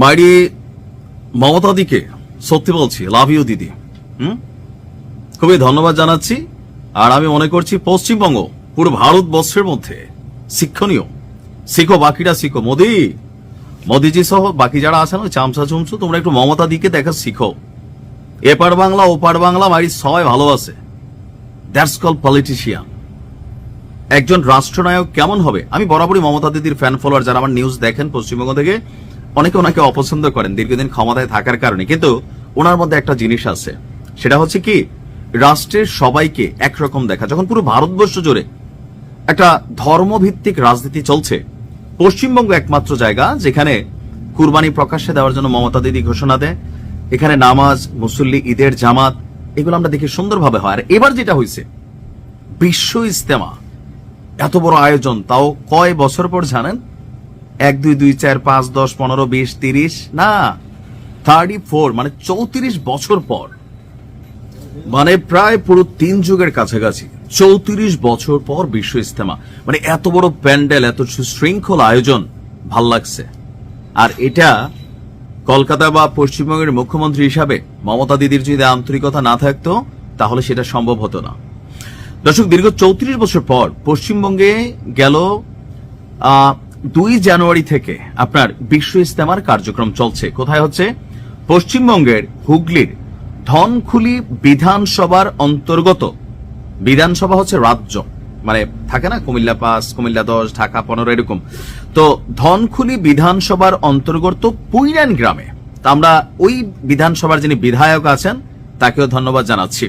মাইরি মমতাদিকে সত্যি বলছি লাভ ইউ দিদি। হুম? খুবই ধন্যবাদ জানাচ্ছি। আর আমি মনে করছি পশ্চিমবঙ্গ, পুরো ভারতবর্ষের মধ্যে শিক্ষণীয়। শিখো বাকিটা শিখো। মোদি, মোদিজি সহ বাকি যারা আছেন, ওই চামচা চুমচু, তোমরা একটু মমতা দিকে দেখা শিখো। এপার বাংলা, ওপার বাংলা মারি সবাই ভালোবাসে। দ্যাটস কল পলিটিশিয়ান একজন রাষ্ট্রনায়ক কেমন হবে? আমি বরাবরই মমতা দিদির ফ্যান ফলোয়ার যারা আমার নিউজ দেখেন পশ্চিমবঙ্গ থেকে অনেকে ওনাকে অপছন্দ করেন, দীর্ঘদিন ক্ষমতায় থাকার কারণে। কিন্তু ওনার মধ্যে একটা জিনিস আছে। সেটা হচ্ছে কি, রাষ্ট্রের সবাইকে একরকম দেখা। যখন পুরো ভারতবর্ষ জুড়ে একটা ধর্মভিত্তিক রাজনীতি চলছে, পশ্চিমবঙ্গ একমাত্র জায়গা যেখানে কুরবানি প্রকাশ্যে দেওয়ার জন্য মমতা দিদি ঘোষণা দেয়, এখানে নামাজ, মুসল্লি, ঈদের জামাত, এগুলো আমরা দেখি সুন্দরভাবে হয়। আর এবার যেটা হয়েছে বিশ্ব ইস্তেমা এত বড় আয়োজন, তাও কয় বছর পর জানেন? এক দুই দুই চার পাঁচ দশ পনেরো বিশ তিরিশ না থার্টি ফোর মানে চৌত্রিশ বছর পর। মানে প্রায় পুরো তিন যুগের কাছাকাছি। চৌত্রিশ বছর পর বিশ্ব ইস্তেমা মানে এত বড় প্যান্ডেল, এত সুশৃঙ্খল আয়োজন, ভালো লাগছে। আর এটা কলকাতা বা পশ্চিমবঙ্গের মুখ্যমন্ত্রী হিসাবে মমতা দিদির যদি আন্তরিকতা না থাকতো, তাহলে সেটা সম্ভব হতো না। দর্শক, দীর্ঘ চৌত্রিশ বছর পর পশ্চিমবঙ্গে গেল দুই জানুয়ারি থেকে আপনার বিশ্ব ইস্তেমার কার্যক্রম চলছে। কোথায় হচ্ছে? পশ্চিমবঙ্গের হুগলির ধনখুলি বিধানসভার অন্তর্গত। বিধানসভা হচ্ছে রাজ্য। মানে থাকে না, কুমিল্লা পাঁচ, কুমিল্লা দশ, ঢাকা পনেরো, এরকম। তো ধনখুলি বিধানসভার অন্তর্গত পুইরান গ্রামে, তা আমরা ওই বিধানসভার যিনি বিধায়ক আছেন, তাকেও ধন্যবাদ জানাচ্ছি।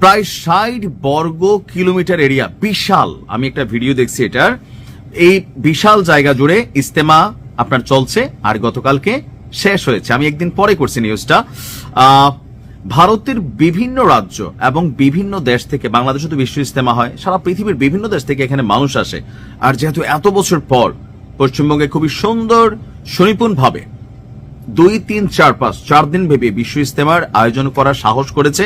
প্রায় ষাট বর্গ কিলোমিটার এরিয়া, বিশাল। আমি একটা ভিডিও দেখছি এটার। এই বিশাল জায়গা জুড়ে ইস্তেমা আপনার চলছে আর গতকালকে শেষ হয়েছে। আমি একদিন পরে করছি নিউজটা ভারতের বিভিন্ন রাজ্য এবং বিভিন্ন দেশ থেকে, বাংলাদেশে তো বিশ্ব ইস্তেমা হয়, সারা পৃথিবীর বিভিন্ন দেশ থেকে এখানে মানুষ আসে। আর যেহেতু এত বছর পর পশ্চিমবঙ্গে খুবই সুন্দর সুনিপুণ ভাবে দুই, তিন, চার, পাঁচ, চার দিন ভেবে বিশ্ব ইস্তেমার আয়োজন করার সাহস করেছে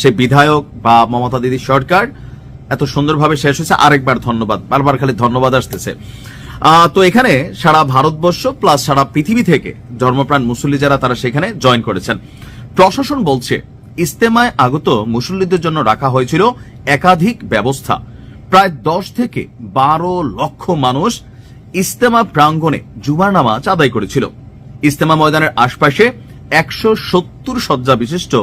সে বিধায়ক বা মমতা দিদি সরকার। এত সুন্দরভাবে শেষ হয়েছে। আরেকবার ধন্যবাদ। বারবার খালি ধন্যবাদ আসতেছে। তো এখানে সারা ভারতবর্ষ প্লাস সারা পৃথিবী থেকে ধর্মপ্রাণ মুসল্লি যারা, তারা সেখানে জয়েন করেছেন। প্রশাসন বলছে ইস্তেমায় আগত মুসল্লিদের জন্য রাখা হয়েছিল একাধিক ব্যবস্থা। প্রায় দশ থেকে বারো লক্ষ মানুষ ইস্তেমা প্রাঙ্গণে জুমার নামাজ আদায় করেছিল। ইস্তেমা ময়দানের আশপাশে একশো সত্তর শয্যা বিশিষ্ট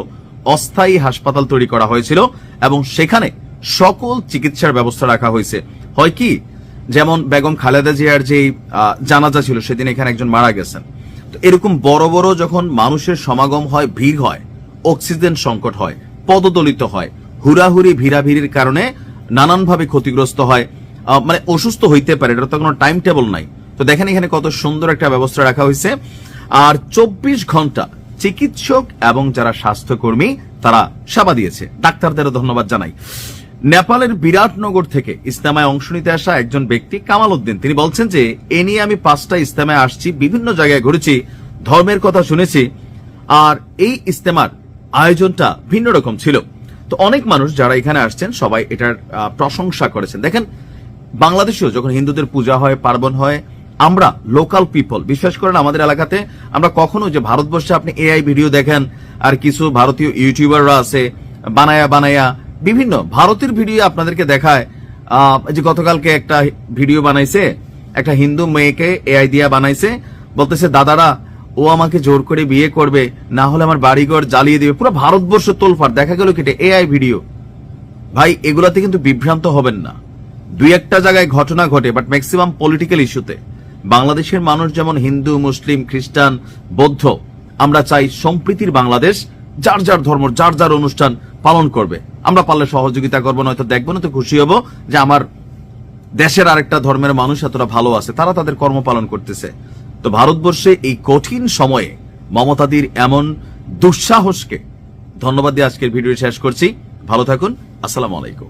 অস্থায়ী হাসপাতাল তৈরি করা হয়েছিল এবং সেখানে সকল চিকিৎসার ব্যবস্থা রাখা হয়েছে। হয় কি? যেমন বেগম খালেদা জিয়ার যে জানাজা ছিল, সেদিন এখানে একজন মারা গেছেন। তো এরকম বড় বড় যখন মানুষের সমাগম হয়, ভিড় হয়, অক্সিজেন সংকট হয়, পদদলিত হয়, হুড়াহুড়ি, ভিড়াভিড়ির কারণে নানানভাবে ক্ষতিগ্রস্ত হয় মানে অসুস্থ হইতে পারে, এটা তো কোনো টাইম টেবল নাই। তো দেখেন এখানে কত সুন্দর একটা ব্যবস্থা রাখা হয়েছে। আর চব্বিশ ঘণ্টা চিকিৎসক এবং যারা স্বাস্থ্যকর্মী, তারা সেবা দিয়েছে। ডাক্তারদেরও ধন্যবাদ জানাই। নেপালের বিরাটনগর থেকে ইস্তেমায় অংশ নিতে আসা একজন ব্যক্তি কামাল উদ্দিন তিনি বলছেন যে, এ নিয়ে আমি পাঁচটা ইস্তেমায় আসছি, বিভিন্ন জায়গায় ঘুরেছি, ধর্মের কথা শুনেছি, আর এই ইস্তেমার আয়োজনটা ভিন্ন রকম ছিল। তো অনেক মানুষ যারা এখানে আসছেন, সবাই এটার প্রশংসা করেছেন। দেখেন বাংলাদেশেও যখন হিন্দুদের পূজা হয়, পার্বণ হয়, আমরা লোকাল পিপল, বিশ্বাস করেন আমাদের এলাকাতে আমরা কখনো যে ভারতবর্ষে আপনি এআই ভিডিও দেখেন, আর কিছু ভারতীয় ইউটিউবাররা আছে, বানায়া বানায়া বিভিন্ন ভারতের ভিডিও আপনাদেরকে দেখায়। যে গতকালকে একটা ভিডিও বানাইছে, একটা হিন্দু মেয়েকে এআই দিয়া বানাইছে, বলতেছে, দাদারা, ও আমাকে জোর করে বিয়ে করবে, না হলে আমার বাড়িঘর জ্বালিয়ে দিবে। পুরো ভারতবর্ষ তোলফার দেখা গেল কেটে এআই ভিডিও। ভাই, এগুলাতে কিন্তু বিভ্রান্ত হবেন না। দুই একটা জায়গায় ঘটনা ঘটে বাট ম্যাক্সিমাম পলিটিক্যাল ইস্যুতে বাংলাদেশের মানুষ যেমন হিন্দু, মুসলিম, খ্রিস্টান, বৌদ্ধ, আমরা চাই সম্প্রীতির বাংলাদেশ, যার যার ধর্ম, যার যার অনুষ্ঠান পালন করবে। আমরা পারলে সহযোগিতা করব, নয়তো দেখব না তো খুশি হব যে আমার দেশের আরেকটা ধর্মের মানুষ এতটা ভালো আছে, তারা তাদের কর্ম পালন করতেছে। তো ভারতবর্ষে এই কঠিন সময়ে মমতাদির এমন দুঃসাহসকে ধন্যবাদ দিয়ে আজকের ভিডিও শেষ করছি। ভালো থাকুন, আসসালামু আলাইকুম।